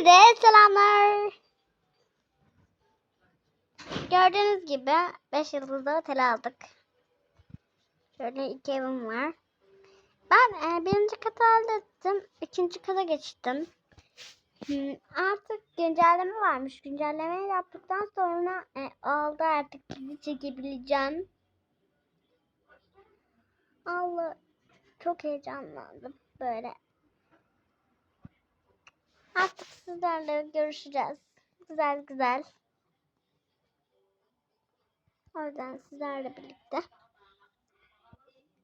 Hepinize selamlar. Gördüğünüz gibi 5 yıldızlı otel aldık. Şöyle iki evim var. Ben e, birinci katı hallettim. ikinci kata geçtim. Hmm, artık güncelleme varmış. Güncellemeyi yaptıktan sonra e, oldu artık sizi çekebileceğim. Allah çok heyecanlandım böyle. Artık sizlerle görüşeceğiz. Güzel güzel. O yüzden sizlerle birlikte.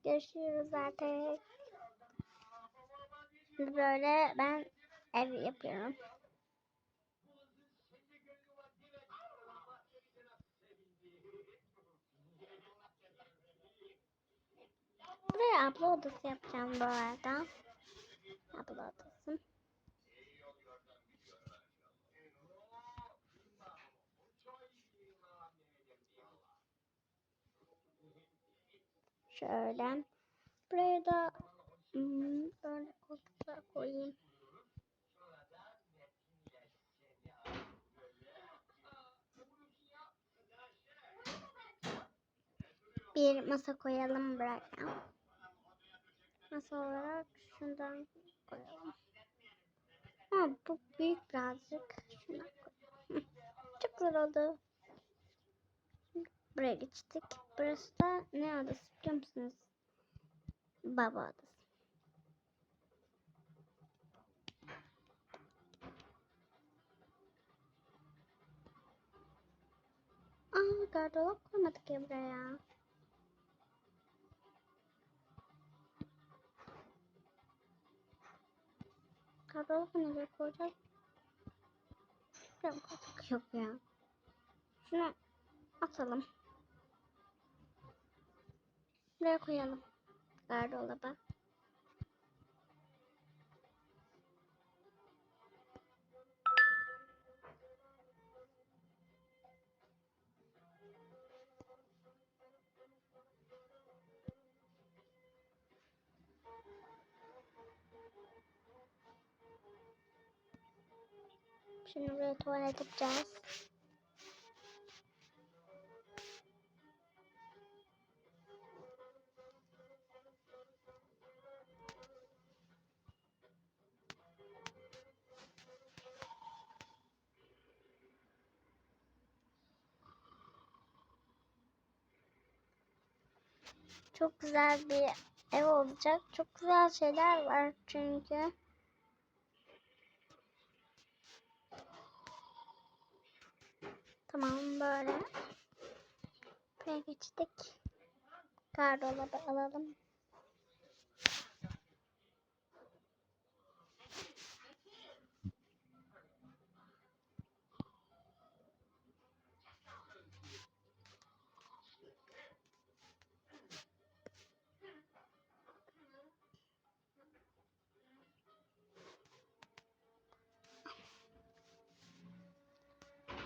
Görüşürüz artık. Böyle ben ev yapıyorum. Buraya abla odası yapacağım bu arada. Abla odası. Şöyle. Buraya da hmm, böyle koltuklar koyayım. Bir masa koyalım buraya. Masa olarak şundan koyalım. Ha, bu büyük birazcık. Şundan koyalım. Çok güzel oldu. Buraya geçtik. Burası da ne odası biliyor musunuz? Baba odası. Aa gardırop koymadık ya buraya. Gardırop nereye koyacağız? Şuraya? Yok ya. Şunu atalım. Buraya koyalım. Gardıraba. Şimdi buraya tuvalet yapacağız. Güzel bir ev olacak. Çok güzel şeyler var çünkü. Tamam böyle. Buraya geçtik. Gardolabı alalım.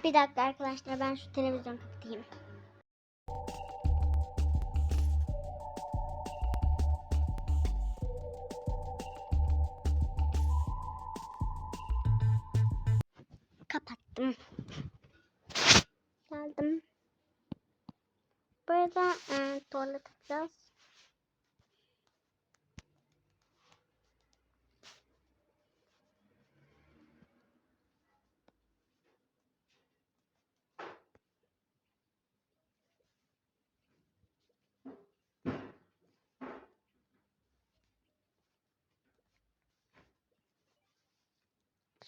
Bir dakika arkadaşlar ben şu televizyonu kapatayım.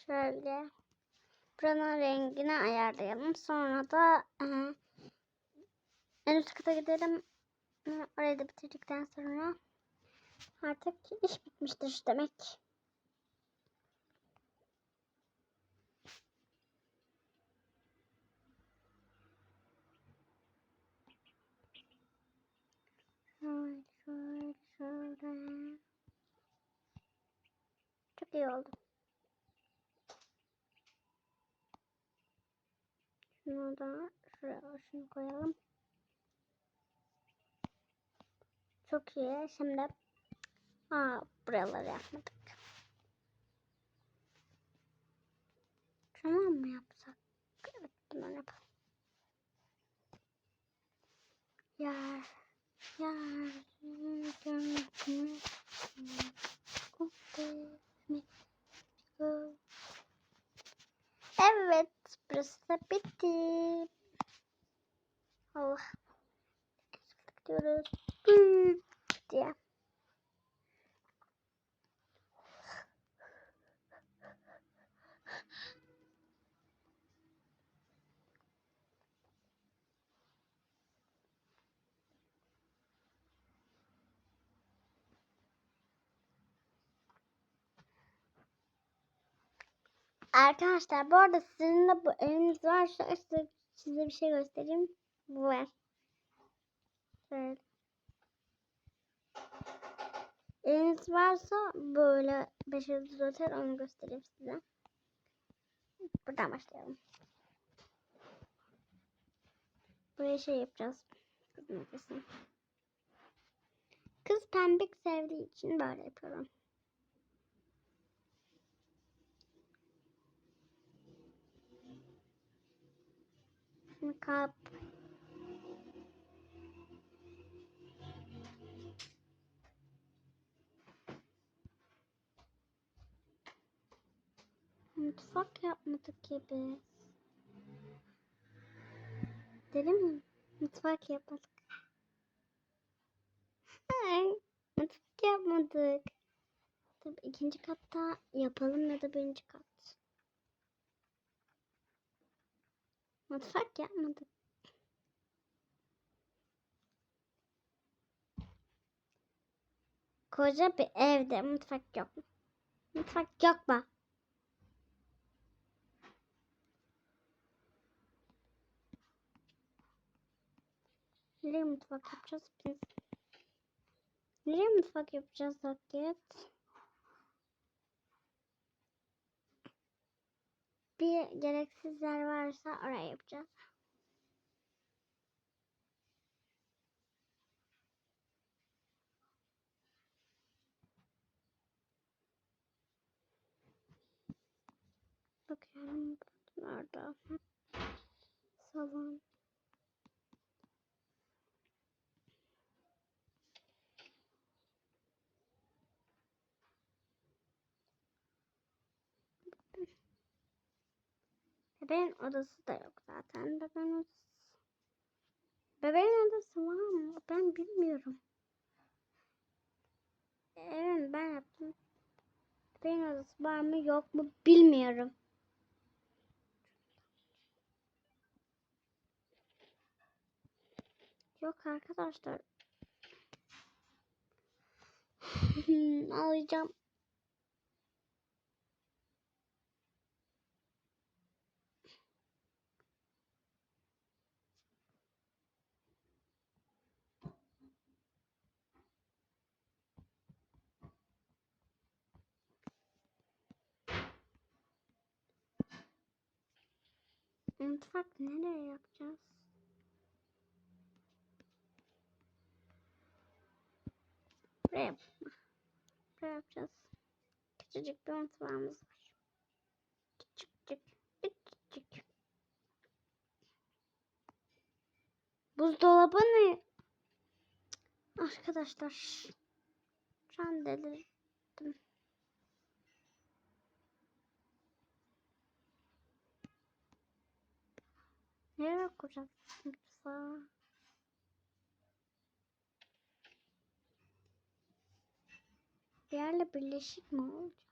Şöyle. Buranın rengini ayarlayalım. Sonra da en üst kata gidelim. Orayı da bitirdikten sonra artık iş bitmiştir demek. Şöyle. Çok iyi oldu. Şunu da şuraya şunu koyalım. Çok iyi. Şimdi aa, buraları yapmadık. Şunu mı yapsak? Evet bunu yapalım. Yar. Yar. Evet. Burası da bitti. Allah. Büyük diye. Arkadaşlar bu arada sizin de bu eviniz varsa size, size bir şey göstereyim. Bu var. Şöyle. Eviniz varsa böyle 5 yıldız otel onu göstereyim size. Buradan başlayalım. Buraya şey yapacağız. Kız. Kız pembik sevdiği için böyle yapıyorum. Kalp. Mutfak yapmadık gibi. Dedim mi? Mutfak yapmadık. Hayır. Mutfak yapmadık. Tabii ikinci katta yapalım ya da birinci kat. Mutfak yapmadık. Koca bir evde mutfak yok. Mutfak yok mu? Nereye mutfak yapacağız biz? Nereye mutfak yapacağız Roket? Bir gereksiz yer varsa oraya yapacağız. Bakıyorum nerede? Salon. Bebeğin odası da yok zaten. Bebeğin odası. Bebeğin odası var mı? Ben bilmiyorum. Evet ben yaptım. Bebeğin odası var mı yok mu bilmiyorum. Yok arkadaşlar. Alacağım. Mutfak nereye yapacağız? Buraya, buraya yapacağız. Küçücük bir mutfağımız var. Küçücük, küçücük. Buzdolabı ne? Arkadaşlar. Şu an delirdim. Nereye kuracağız mutfağı? Bir yerle birleşik mi olacak?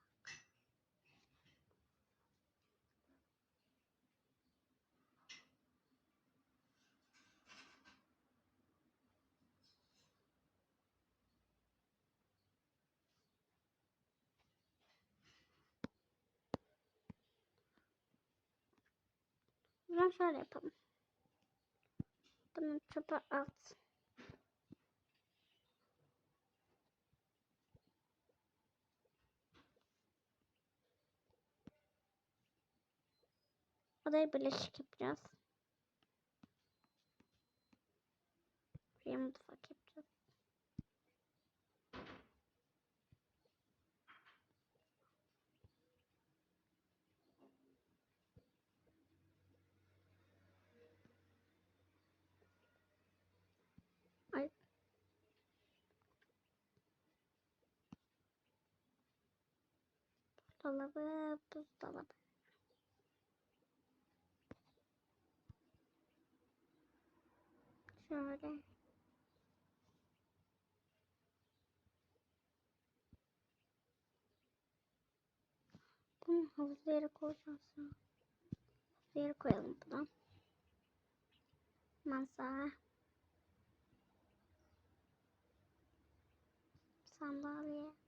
Ben şöyle yapalım. Bunu çöpe at. Odayı birleşik yapacağız. Buraya mutfak yapacağız. Dolabı, buzdolabı. Şöyle. Bunu havuzlu yere koyacağız. Havuzlu yere koyalım bunu. Masa. Sandalye.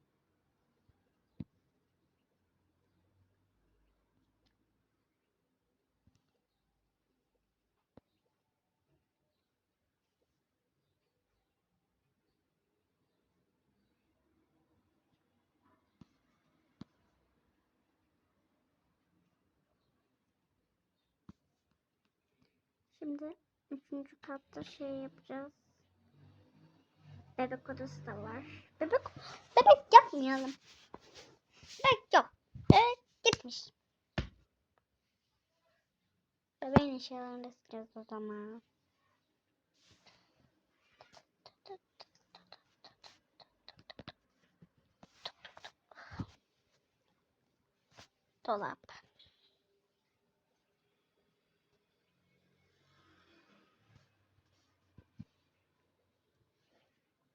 Şimdi üçüncü katta şey yapacağız. Bebek odası da var. Bebek bebek yapmayalım. Bebek yok. Bebek gitmiş. Bebeğin eşyalarını da sileceğiz o zaman. Dolap.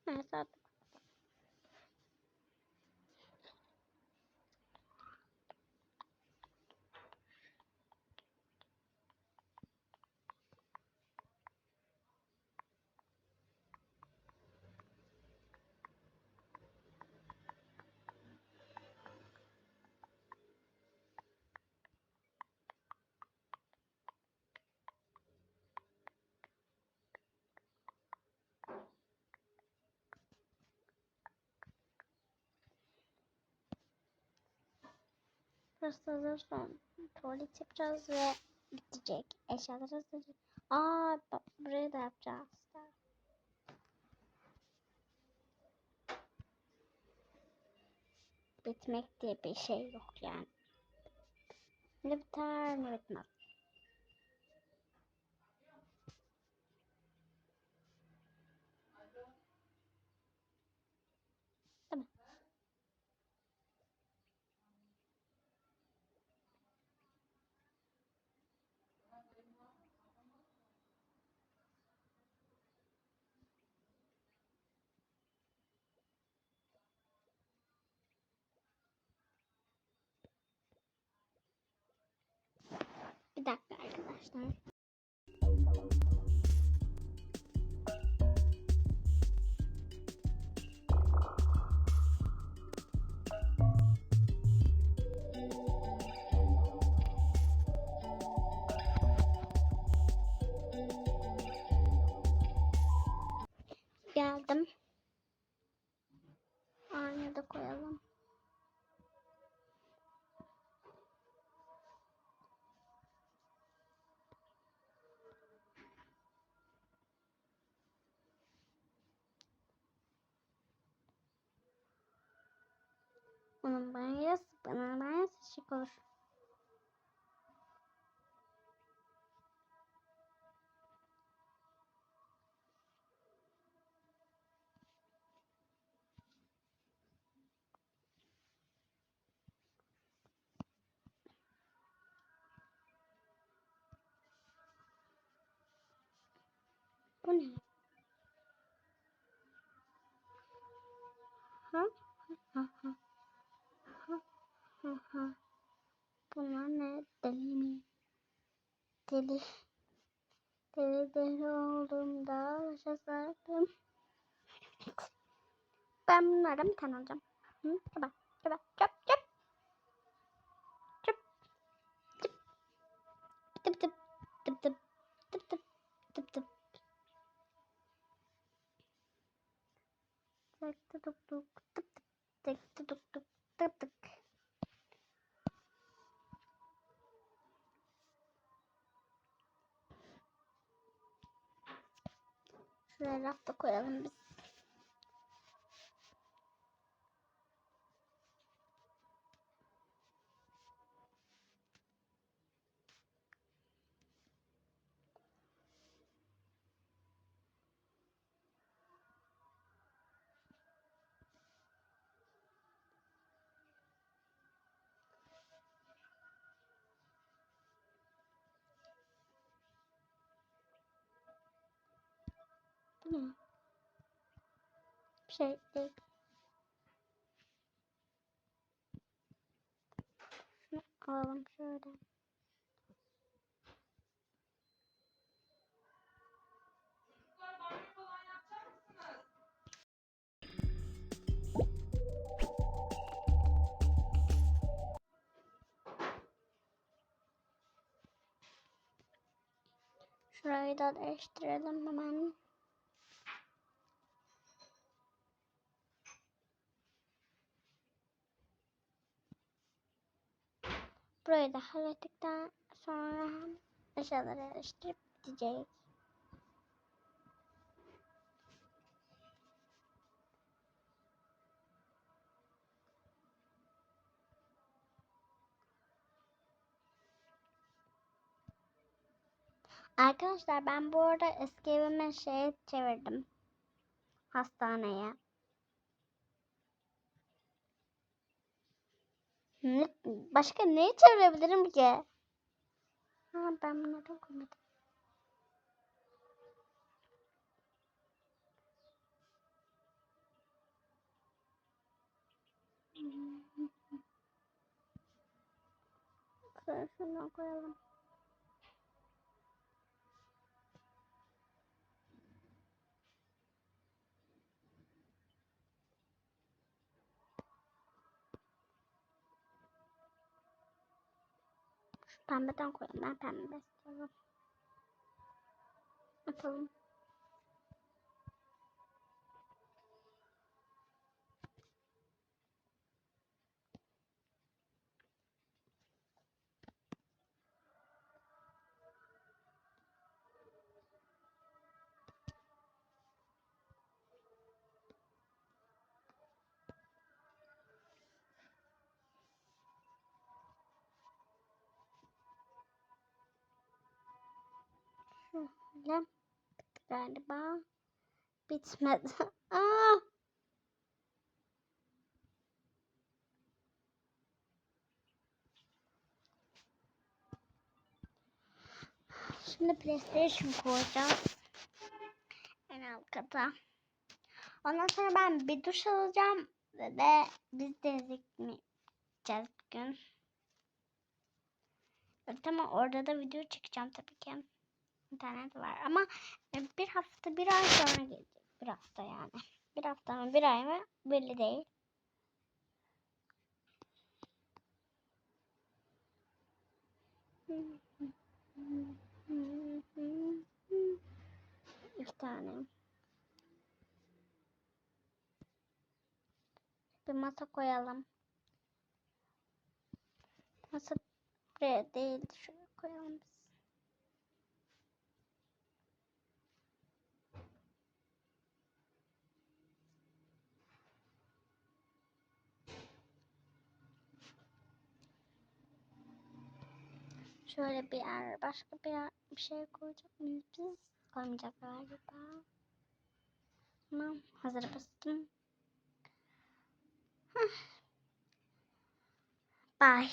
my thought Burası hazır son. Tuvalet yapacağız ve bitecek. Eşyalar hazır. Aa bak burayı da yapacağız. Bitmek diye bir şey yok yani. Ne biter ne bitmez. Tamam. Bir dakika arkadaşlar. Geldim. Onun banyosu, bana banyosu şık olur. Bu ne? Ha? Ha ha. Ha Aha. Bunlar ne? Deli mi? Deli. Deli deli olduğumda yaşasaydım. Ben bunlardan bir tane alacağım. Hı? Kaba, kaba, çöp, çöp. Çöp. Tıp. Tıp tıp. Tıp tıp. Tıp tıp. Tıp tıp. Tek tıp tıp. Tıp tıp. Tek tıp tıp. Tıp tıp. Şuraya rafta koyalım biz. Ne? Bir şey değil. Şunu alalım şöyle. Şurayı da değiştirelim hemen. Burayı da hallettikten sonra eşyaları yerleştirip gideceğiz. Arkadaşlar ben bu arada eski evimi şeye çevirdim. Hastaneye. Başka neyi çevirebilirim ki? Ha, ben bunları koymadım. Şöyle şunu koyalım. Pembeden koyalım. Ben pembe istiyorum. Atalım. Şöyle. Galiba bitmedi. Aa! Şimdi PlayStation koyacağız. En alt kata. Ondan sonra ben bir duş alacağım ve biz denize gideceğiz bugün. Evet ama orada da video çekeceğim tabii ki. İnternet var ama e, bir hafta bir ay sonra gelecek. Bir hafta yani. Bir hafta mı bir ay mı belli değil. Bir tane. Bir masa koyalım. Masa buraya değil. Şuraya koyalım biz. Şöyle bir yer, başka bir yer, bir şey koyacak mıyız biz? Koymayacak galiba. Tamam, hazır bastım. Bye.